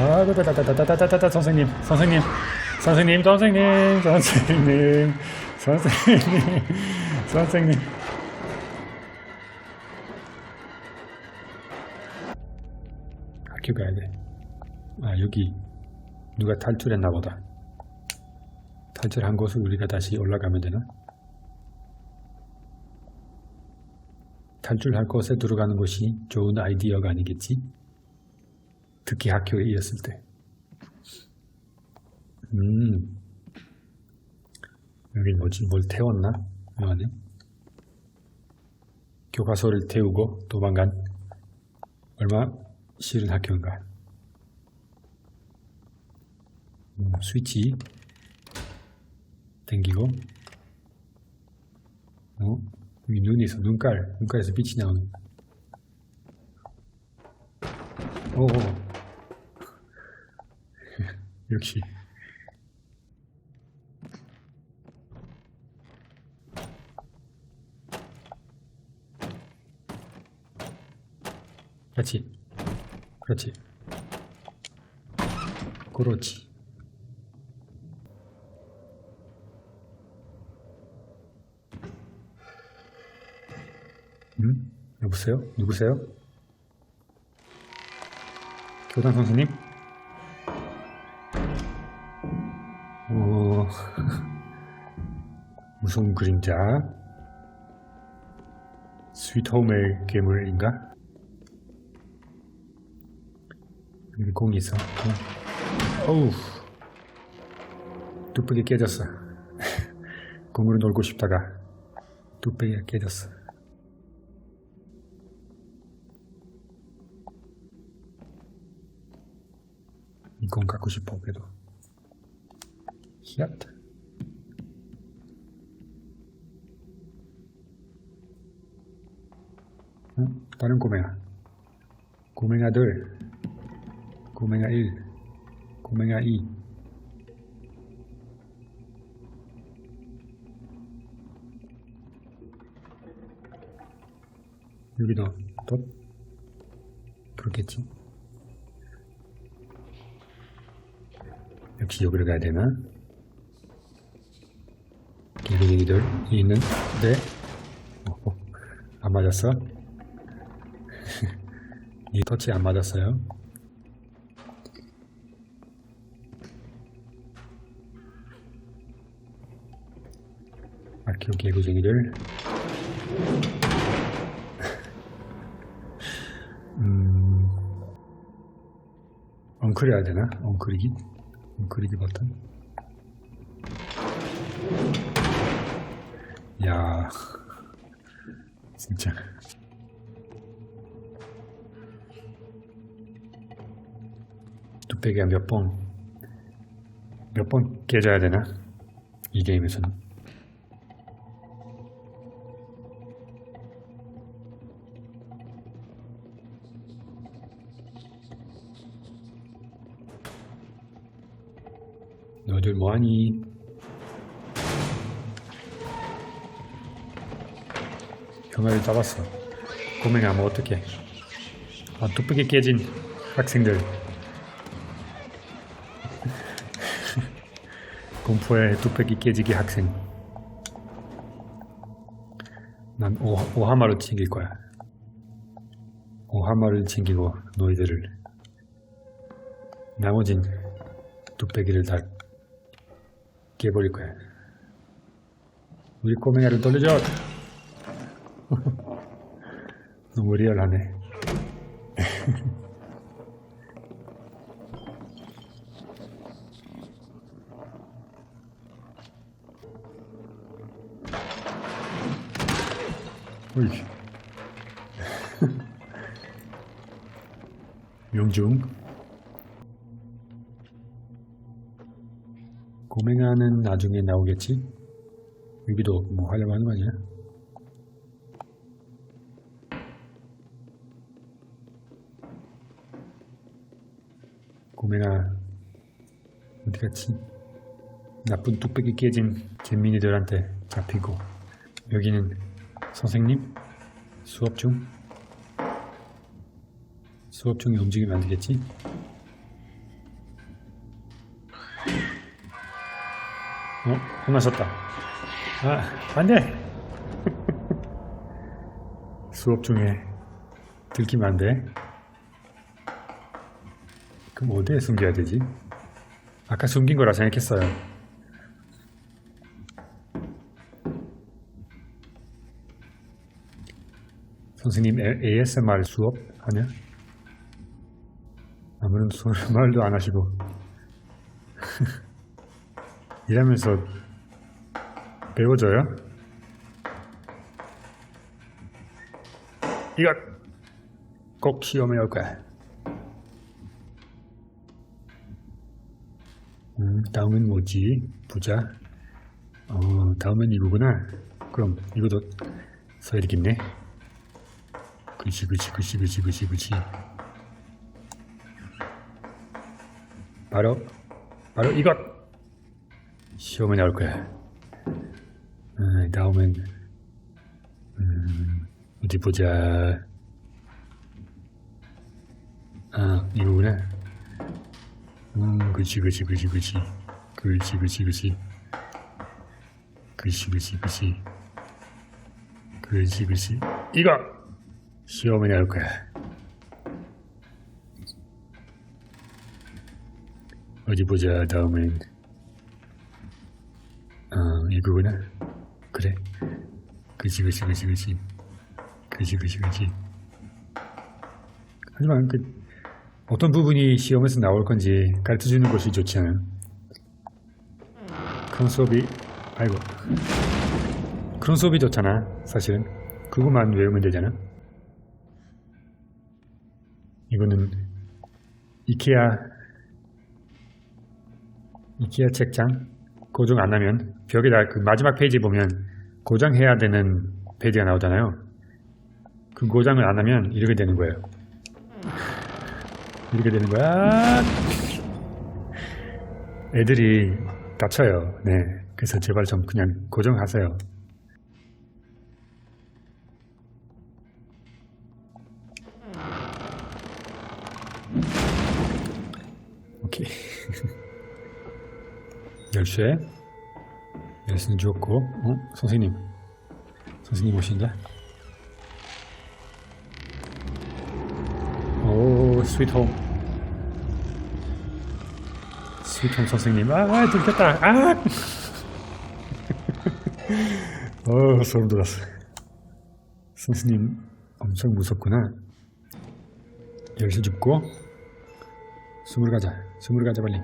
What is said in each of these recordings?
아이고 다다다다다다다 선생님 선생님 선생님 선생님 선생님 선생님 선생님 학교 가야 돼. 아 여기 누가 탈출했나 보다. 탈출한 곳을 우리가 다시 올라가면 되나? 탈출할 곳에 들어가는 것이 좋은 아이디어가 아니겠지? 특히 학교에 이었을 때. 음, 여기 뭐지? 뭘 태웠나? 이 안에? 교과서를 태우고 도망간 얼마 싫은 학교인가? 음, 스위치 당기고 어? 여기 눈에서 눈깔 눈깔에서 빛이 나오는 오 역시 그렇지 그렇지 그렇지 음? 여보세요? 누구세요? 교장 선생님? 무서운 그림자? 스위트홈의 괴물인가? 여기 공이 있어 공. 어우. 뚝배기 깨졌어. 공으로 놀고 싶다가 뚝배기가 깨졌어. 이건 갖고 싶어 그래도. 히앗 응? 다른 꼬맹아. 꼬맹아 둘 꼬맹아 1 꼬맹아 2 여기도 덧 그렇겠지? 역시 여기로 가야 되나? 길뱅이들 있는데 어, 안 맞았어? 이 터치 안 맞았어요? 아키오 개구쟁이들 음 엉클 해야 되나? 엉클이기? 그리기 버튼. 야, 진짜. 뚝배기가 몇 번, 몇 번 깨져야 되나? 이 게임에서는. 너희들 뭐하니? 형아를 잡았어. 고맹하면 어떡해. 아, 뚝배기 깨진 학생들. 공포의 뚝배기 깨지기 학생. 난 오, 오하마를 챙길 거야. 오하마를 챙기고 너희들을. 나머진 뚝배기를 다 깨버릴 거야. 우리 꼬맹이를 돌려줘! 너무 리얼하네. 어이. 명중. 고맹아는 나중에 나오겠지? 여기도 뭐 하려고 하는 거 아니야? 고맹아 어디 갔지? 나쁜 뚝배기 깨진 잼민이들한테 잡히고 여기는 선생님 수업 중 수업 중에 움직이면 안 되겠지? 어? 혼나셨다 아 안돼 수업 중에 들키면 안돼 그럼 어디에 숨겨야 되지? 아까 숨긴 거라 생각했어요 선생님 ASMR 수업 하냐? 아무런 소- 말도 안 하시고 일하면서 배워줘요? 이거 꼭 시험에 올 거야. 음, 다음은 뭐지? 보자. 어, 다음은 이거구나. 그럼 이것도 써야 되겠네. 그치, 그치, 그치, 그치, 그치, 그치. 바로, 바로 이것! 시험에 나올 거야. 음, 다음은, 음, 어디 보자. 아, 이거구나. 음, 그치, 그치, 그치, 그치. 그치, 그치, 그치. 그치, 그치, 그치. 그치, 그치. 이거! 시험에 나올 거야. 어디 보자, 다음엔. 어, 이거구나. 그래. 그치, 그치, 그치, 그치. 그치, 그치, 그치. 하지만 그, 어떤 부분이 시험에서 나올 건지 가르쳐 주는 것이 좋지 않아요? 그런 수업이, 아이고. 그런 수업이 좋잖아, 사실은. 그것만 외우면 되잖아. 이거는 이케아 이케아 책장 고정 안 하면 벽에다 그 마지막 페이지 보면 고정해야 되는 페이지가 나오잖아요. 그 고정을 안 하면 이렇게 되는 거예요. 이렇게 되는 거야. 애들이 다쳐요. 네. 그래서 제발 좀 그냥 고정하세요. 오케이. 열쇠. 열쇠는 주었고, 어? 선생님. 선생님 오신다. 오, 스위트홈. 스위트홈 선생님. 아, 아, 들켰다. 아! 어, 소름 돋았어. 선생님 엄청 무섭구나. 열쇠 줍고, 숨을 가자. 숨을 가자 빨리.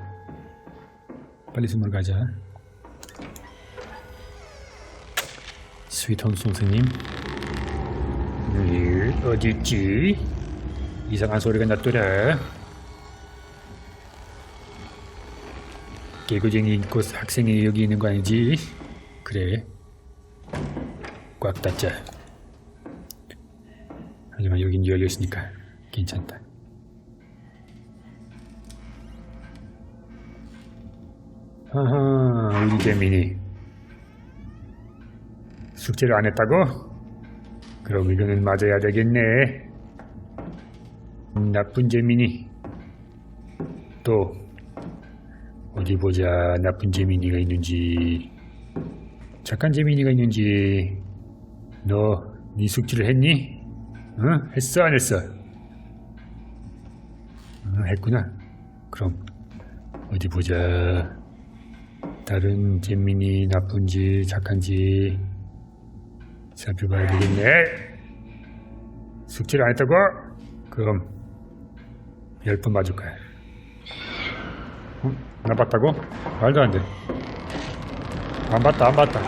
빨리 숨을 가자. 스위트홈 선생님. 네, 어디 있지? 이상한 소리가 났더라. 개구쟁이 곧 학생이 여기 있는 거 아니지? 그래. 꽉 닫자. 하지만 여긴 열렸으니까 괜찮다. 아하, 우리 재민이 숙제를 안 했다고? 그럼 이거는 맞아야 되겠네. 음, 나쁜 재민이. 또 어디 보자. 나쁜 재민이가 있는지, 착한 재민이가 있는지. 너 네 숙제를 했니? 응? 했어 안 했어? 응, 했구나. 그럼 어디 보자. 다른 잼민이 나쁜지 착한지 살펴봐야 되겠네. 숙제를 안 했다고? 그럼 열 번 맞을 거야. 어? 나 봤다고? 말도 안 돼. 안 봤다, 안 봤다.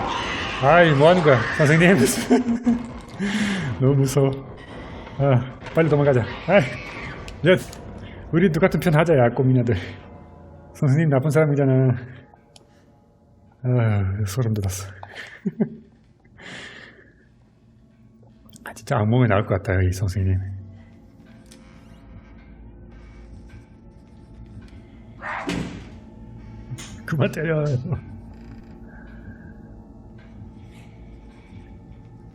아이, 뭐 하는 거야, 선생님? 너무 무서워. 아, 빨리 도망가자. 아이, 야, 우리 똑같은 편 하자, 야, 꼬미나들. 선생님 나쁜 사람이잖아. 아, 소름 돋았어. 아, 진짜 악몽에 나올 것 같아요, 이 선생님. 그만 때려.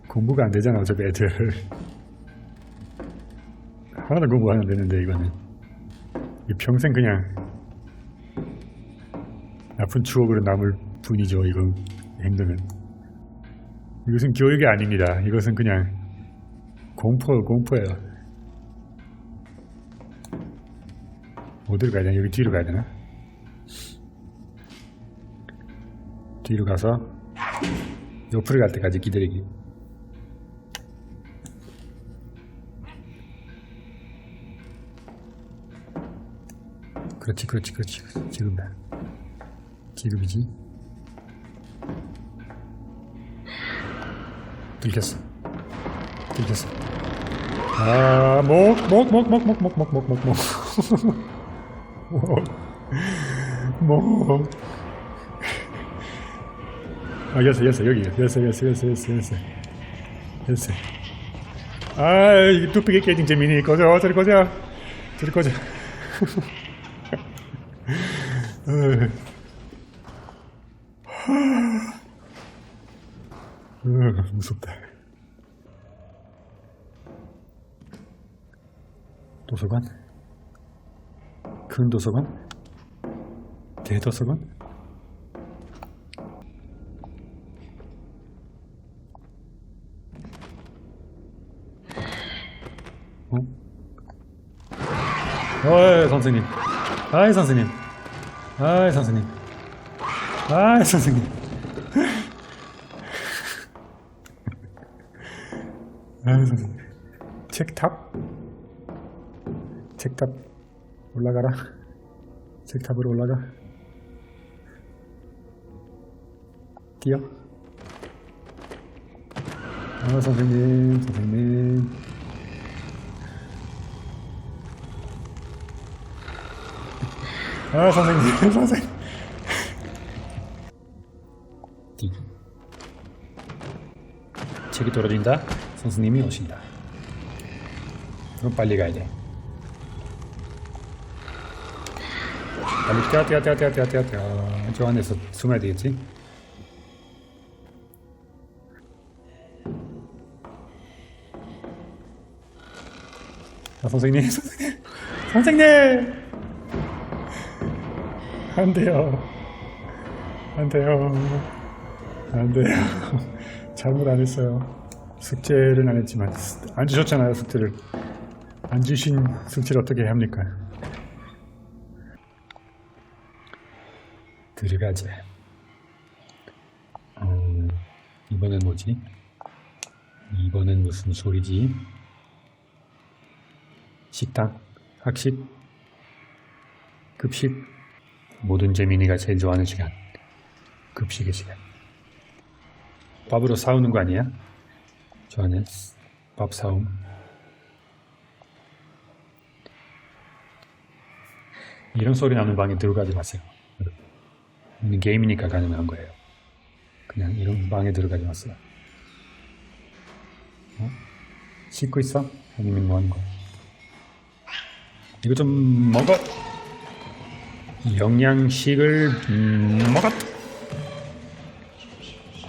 공부가 안 되잖아, 어차피 애들. 하나도 공부 안 되는데, 이거는. 이 평생 그냥 나쁜 추억으로 남을 분이죠. 이건 행동은. 이것은 교육이 아닙니다. 이것은 그냥 공포 공포예요. 어디로 가야 되나? 여기 뒤로 가야 되나? 뒤로 가서 옆으로 갈 때까지 기다리기. 그렇지, 그렇지, 그렇지. 지금다. 지금이지. 들켰어. 들켰어. 아, 목, 목, 목, 목, 목, 목, 목, 목, 목, 목. 목. 목. 아, 여섯, 여섯, 여기, 여섯, 여섯, 여섯, 여섯, 여섯. 여섯. 아, 이 뚝배기 깨진 재민이 꺼져, 저리 꺼져. 저리 꺼져. 어. 어, 무섭다. 도서관? 큰 도서관? 대도서관? 어? 어이 선생님 아이 선생님 아이 선생님 아이 선생님 아이 선생님 책탑 책탑 올라가라. 책탑으로 올라가. 뛰어. 아 선생님 선생님. 아 선생님 선생님. 뛰 책이 떨어진다. 선생님이 오신다. 그럼 빨리 가야 돼 빨리 뛰어 뛰어 뛰어 뛰어 뛰어 뛰어 뛰어. 저 안에서 숨어야 되겠지? 아 선생님 선생님. 선생님! 안 돼요. 안 돼요. 안 돼요. 잘못 안 했어요. 숙제를 안 했지만 안 주셨잖아요 숙제를. 안 주신 숙제를 어떻게 합니까 들어가자 어, 이번엔 뭐지? 이번엔 무슨 소리지? 식당? 학식? 급식? 모든 재민이가 제일 좋아하는 시간. 급식의 시간. 밥으로 싸우는 거 아니야? 좋아하는 밥 싸움. 이런 소리 나는 방에 들어가지 마세요 게임이니까 가능한 거예요 그냥 이런 방에 들어가지 마세요 어? 씻고 있어? 아니면 뭐 하는 거야? 이거 좀 먹어 영양식을 음, 먹어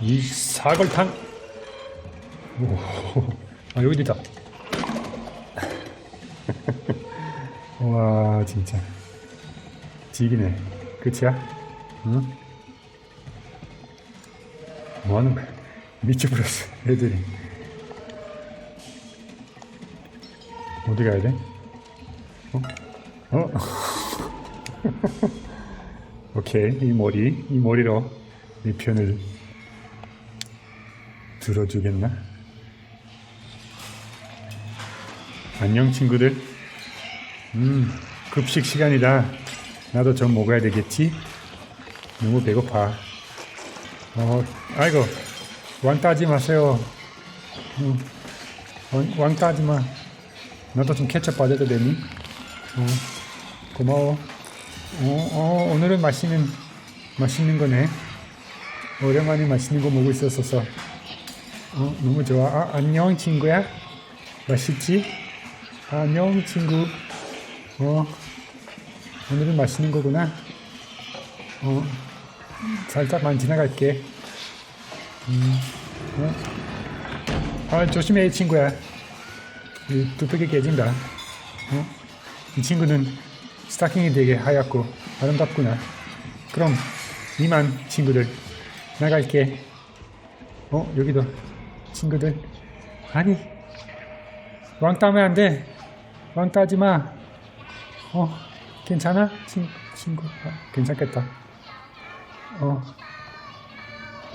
이 사골탕 오, 아 여기 있다 와 진짜 지기네 끝이야? 응? 뭐 하는 거야 미쳐버렸어 애들이 어디 가야 돼? 어? 어? 오케이 이 머리 이 머리로 이 편을 들어주겠나? 안녕 친구들 음 급식 시간이다 나도 좀 먹어야 되겠지? 너무 배고파 어 아이고 왕 따지 마세요 음, 왕, 왕 따지 마 나도 좀 케첩 받아도 되니? 어, 고마워 어, 어, 오늘은 맛있는 맛있는 거네. 오랜만에 맛있는 거 먹고 있었어서 어, 너무 좋아. 아, 안녕 친구야. 맛있지? 아, 안녕 친구. 어, 오늘은 맛있는 거구나. 어, 살짝만 지나갈게. 음, 어? 아, 조심해 친구야. 이 뚝배기 깨진다. 어? 이 친구는 스타킹이 되게 하얗고 아름답구나. 그럼 이만 친구들 나갈게. 어 여기도 친구들 아니 왕따 하면 안 돼. 왕따 하지 마. 어 괜찮아 친 친구 아, 괜찮겠다. 어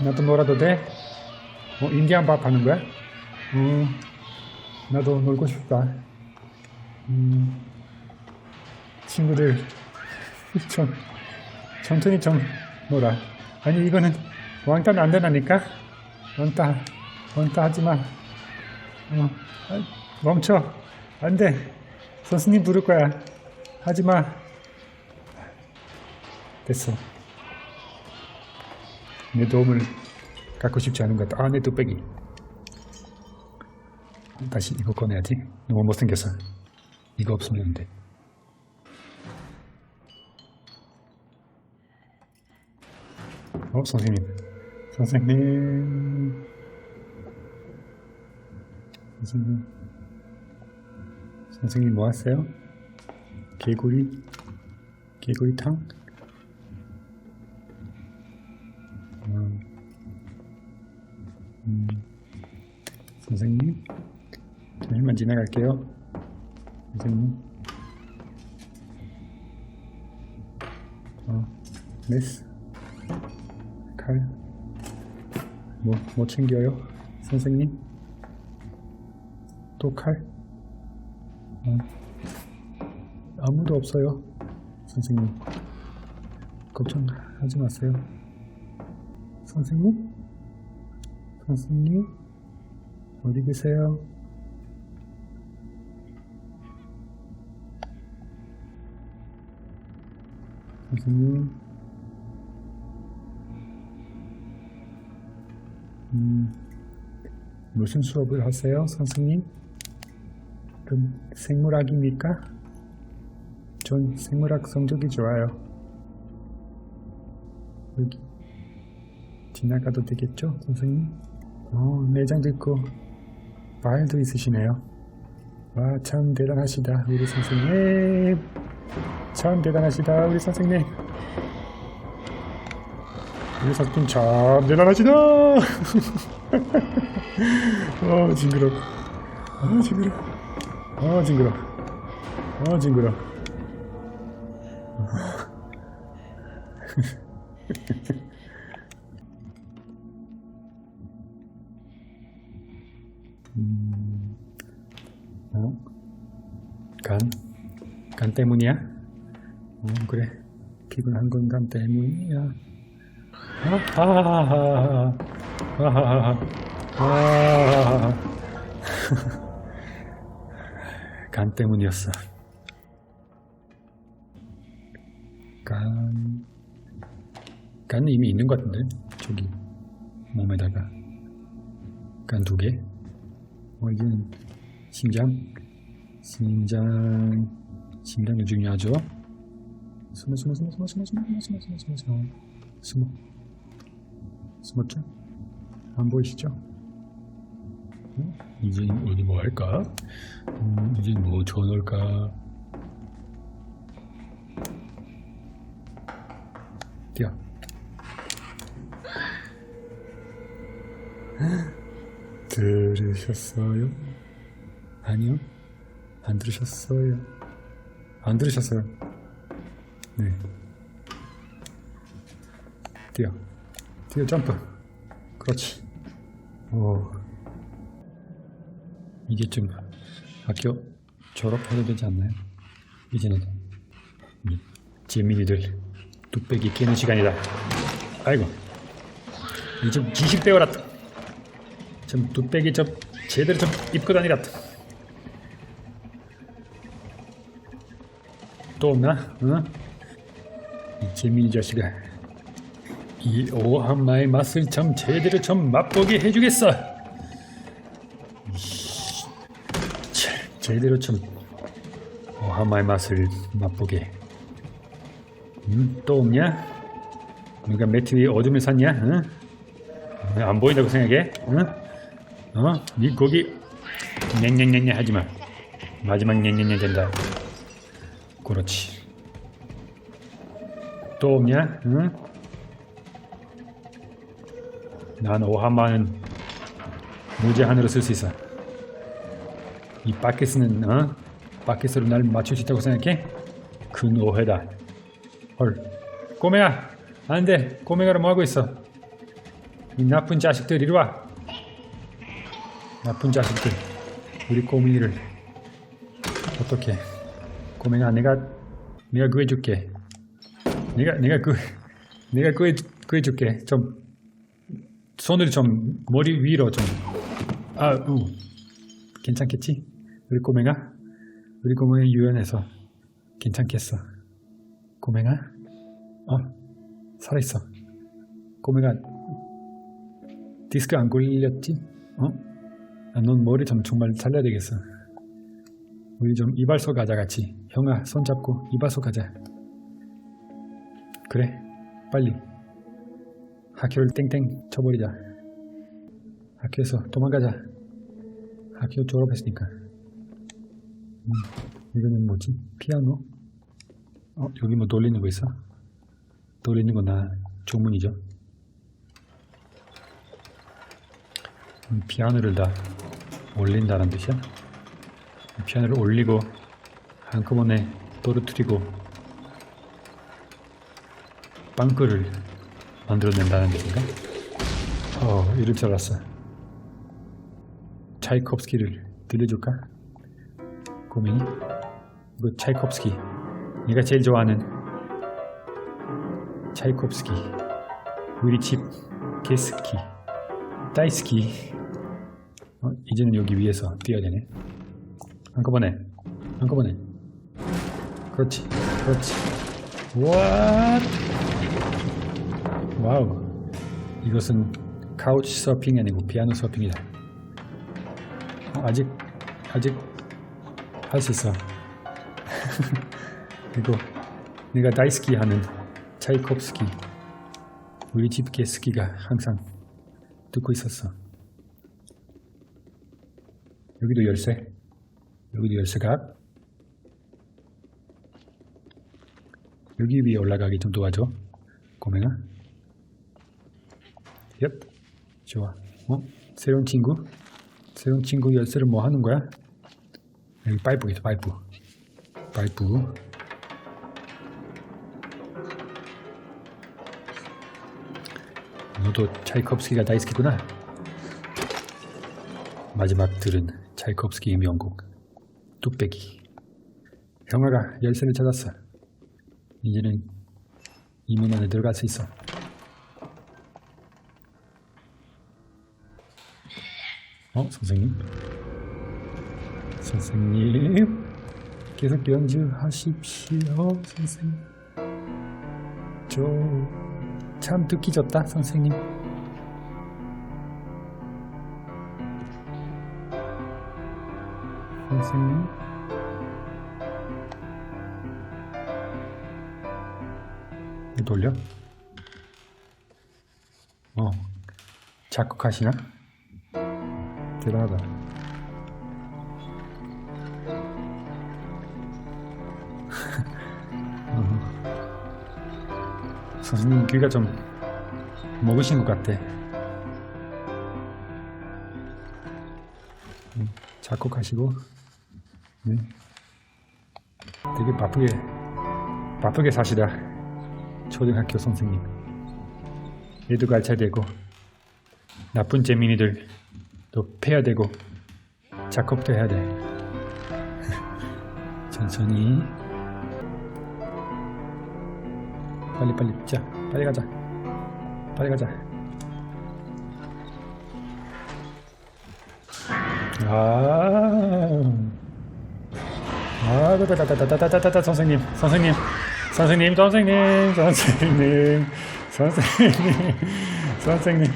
나도 놀아도 돼? 어 인디안 밥 하는 거야? 어 나도 놀고 싶다. 음 친구들 좀 천천히 좀 놀아. 아니 이거는 왕따는 안 되나니까 왕따 왕따 하지 마. 어, 아, 멈춰 안 돼. 선생님 부를 거야. 하지 마. 됐어. 내 도움을 갖고 싶지 않은 것 같아. 아, 내 뚝배기. 다시 이거 꺼내야지. 너무 못생겼어. 이거 없으면 안 돼. 어, 선생님. 선생님. 선생님. 선생님 뭐 하세요? 개구리? 개구리탕? 선생님? 잠시만 지나갈게요. 선생님. 어, 메스. 칼. 뭐, 뭐 챙겨요? 선생님? 또 칼? 어. 아무도 없어요. 선생님. 걱정하지 마세요. 선생님? 선생님? 어디 계세요? 선생님? 음, 무슨 수업을 하세요, 선생님? 그럼 생물학입니까? 전 생물학 성적이 좋아요. 여기 지나가도 되겠죠, 선생님? 어, 내장도 있고 말도 있으시네요. 와, 참 대단하시다, 우리 선생님. 참 대단하시다, 우리 선생님. 우리 선생님 참 대단하시다. 어, 징그러. 아, 징그러. 아, 징그러. 아, 징그러. 어? 간? 간 때문이야? 어, 그래. 피곤한 건 간 때문이야. 간 때문이었어. 간, 간은 이미 있는 것 같은데? 저기, 몸에다가. 간 두 개. 어, 이제는 심장. 심장. 심장이 중요하죠. 숨어, 숨어, 숨어, 숨어, 숨어, 숨어, 숨어, 숨어, 숨어, 숨어, 숨어. 숨었죠? 안 보이시죠? 어? 이제 어디 뭐 할까? 음, 이제 뭐 저럴까? 뛰어. 들으셨어요? 아니요, 안 들으셨어요. 안 들으셨어요. 네. 뛰어. 뛰어 점프. 그렇지. 오. 이제쯤 학교 졸업해도 되지 않나요? 이제는 이 재민이들 뚝배기 깨는 시간이다. 아이고. 이좀 지식 배워라. 좀 뚝배기 좀 제대로 좀 입고 다니라. 또 없나? 응? 이 재민이 자식아. 이 오한 마의 맛을 좀 제대로 좀 맛보게 해주겠어. 제- 제대로 좀 오한 마의 맛을 맛보게. 음, 또 없냐? 누가 매트 위에 어둠을 샀냐? 응? 왜안 보인다고 생각해? 응? 어? 네 거기 냥냥냥냥 하지 마. 마지막 냥냥냥 된다. 그렇지. 또 없냐? 응? 난 오하마는 무제한으로 쓸 수 있어. 이 바켓스는 어? 바켓으로 날 맞출 수 있다고 생각해? 큰 오해다. 헐. 꼬맹아, 안 돼. 꼬맹아로 뭐 하고 있어? 이 나쁜 자식들 이리 와. 나쁜 자식들. 우리 꼬맹이를 어떻게? 꼬맹아, 내가 내가 구해줄게. 내가 내가 그 내가 구해 구해줄게. 좀 손을 좀 머리 위로 좀. 아, 우. 괜찮겠지? 우리 꼬맹아? 우리 꼬맹아 유연해서 괜찮겠어. 꼬맹아? 어? 살아있어. 꼬맹아, 디스크 안 걸렸지? 어? 아, 넌 머리 좀 정말 살려야 되겠어. 우리 좀 이발소 가자 같이. 형아, 손 잡고 이발소 가자. 그래, 빨리. 학교를 땡땡 쳐버리자. 학교에서 도망가자. 학교 졸업했으니까. 음, 이거는 뭐지? 피아노? 어, 여기 뭐 돌리는 거 있어? 돌리는 거 나 조문이죠. 음, 피아노를 다 올린다는 뜻이야? 피아노를 올리고 한꺼번에 떨어뜨리고 빵꾸를 만들어낸다는 뜻인가? 어, 이럴 줄 알았어. 차이콥스키를 들려줄까? 고민이? 이거 차이콥스키. 네가 제일 좋아하는 차이콥스키. 우리 집 게스키. 다이스키. 어, 이제는 여기 위에서 뛰어야 되네. 한꺼번에. 한꺼번에. 그렇지. 그렇지. 와 와우. 이것은 카우치 서핑이 아니고 피아노 서핑이다. 어, 아직 아직 할 수 있어. 그리고 내가 다이스키 하는 차이콥스키 우리 집 게스키가 항상 듣고 있었어. 여기도 열쇠. 여기도 열쇠각. 여기 위에 올라가기 좀 도와줘. 고맹아. 엽. 좋아. 어? 새로운 친구? 새로운 친구 열쇠를 뭐 하는 거야? 여기 파이프 있어, 파이프. 파이프. 너도 차이콥스키가 다이스키구나. 마지막 들은 차이콥스키의 명곡 뚝배기. 형아가 열쇠를 찾았어. 이제는 이 문 안에 들어갈 수 있어. 어, 선생님? 선생님? 계속 연주하십시오, 선생님. 저 참 듣기 좋다, 선생님. 선생님. 돌려? 어, 작곡하시나? 대단하다. 어. 선생님 귀가 좀 먹으신 것 같아. 음, 작곡하시고, 네. 되게 바쁘게 바쁘게 사시다. 초등학교 선생님. 얘도 갈차되고 나쁜 재민이들 또 패야 되고 작업도 해야 돼. 천천히 빨리 빨리 자 빨리 가자 빨리 가자 아 아, 다다다다다다다다 선생님, 선생님, 선생님, 선생님, 선생님, 선생님, 선생님,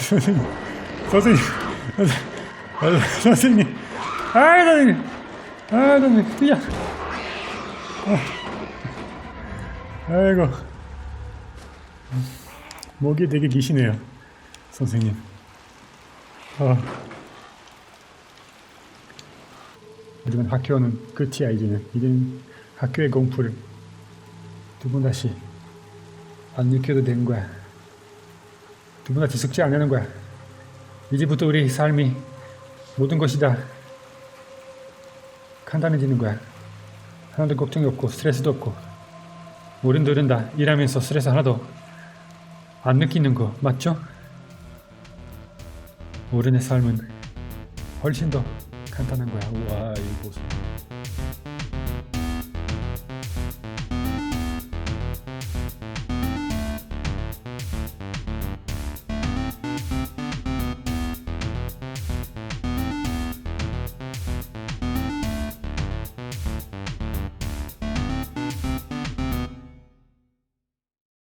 선생님, 선생님, 선생님, 아, 선생님, 아, 선생님, 뛰어. 아이고, 목이 되게 기시네요, 선생님. 아. 하지만 학교는 끝이야 이제는 이제는 학교의 공부를 두번 다시 안 느껴도 되는 거야. 누구나 뒤섞지 않는 거야. 이제부터 우리 삶이 모든 것이 다 간단해지는 거야. 하나도 걱정이 없고 스트레스도 없고 어른들은 다 일하면서 스트레스 하나도 안 느끼는 거 맞죠? 어른의 삶은 훨씬 더 간단한 거야. 우와 이거 보세요.